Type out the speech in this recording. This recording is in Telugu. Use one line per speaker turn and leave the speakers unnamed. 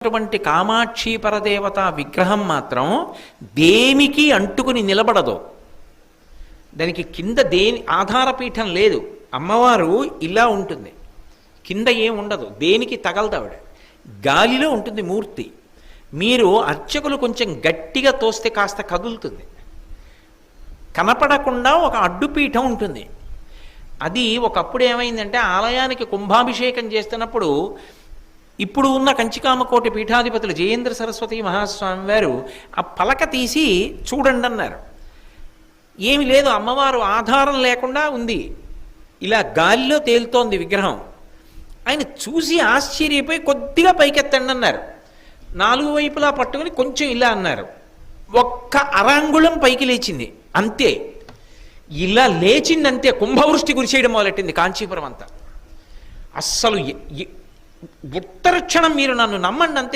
అటువంటి కామాక్షి పరదేవత విగ్రహం మాత్రం దేనికి అంటుకుని నిలబడదు. దానికి కింద దేని ఆధారపీఠం లేదు. అమ్మవారు ఇలా ఉంటుంది. కింద ఏం ఉండదు. దేనికి తగలదావిడ గాలిలో ఉంటుంది మూర్తి. మీరు అర్చకులు కొంచెం గట్టిగా తోస్తే కాస్త కదులుతుంది. కనపడకుండా ఒక అడ్డుపీఠం ఉంటుంది. అది ఒకప్పుడు ఏమైందంటే ఆలయానికి కుంభాభిషేకం చేస్తున్నప్పుడు ఇప్పుడు ఉన్న కంచికామకోటి పీఠాధిపతులు జయేంద్ర సరస్వతి మహాస్వామి వారు ఆ పలక తీసి చూడండి అన్నారు. ఏమి లేదు అమ్మవారు ఆధారం లేకుండా ఉంది. ఇలా గాలిలో తేలుతోంది విగ్రహం. ఆయన చూసి ఆశ్చర్యపోయి కొద్దిగా పైకెత్తండి అన్నారు. నాలుగు వైపులా పట్టుకుని కొంచెం ఇలా అన్నారు. ఒక్క అరాంగుళం పైకి లేచింది. అంతే. ఇలా లేచిందంతే కుంభవృష్టి కురిసేయడం మొదలెట్టింది కాంచీపురం అంతా. అస్సలు ఎ- ఉత్తర క్షణం మీరు నన్ను నమ్మండి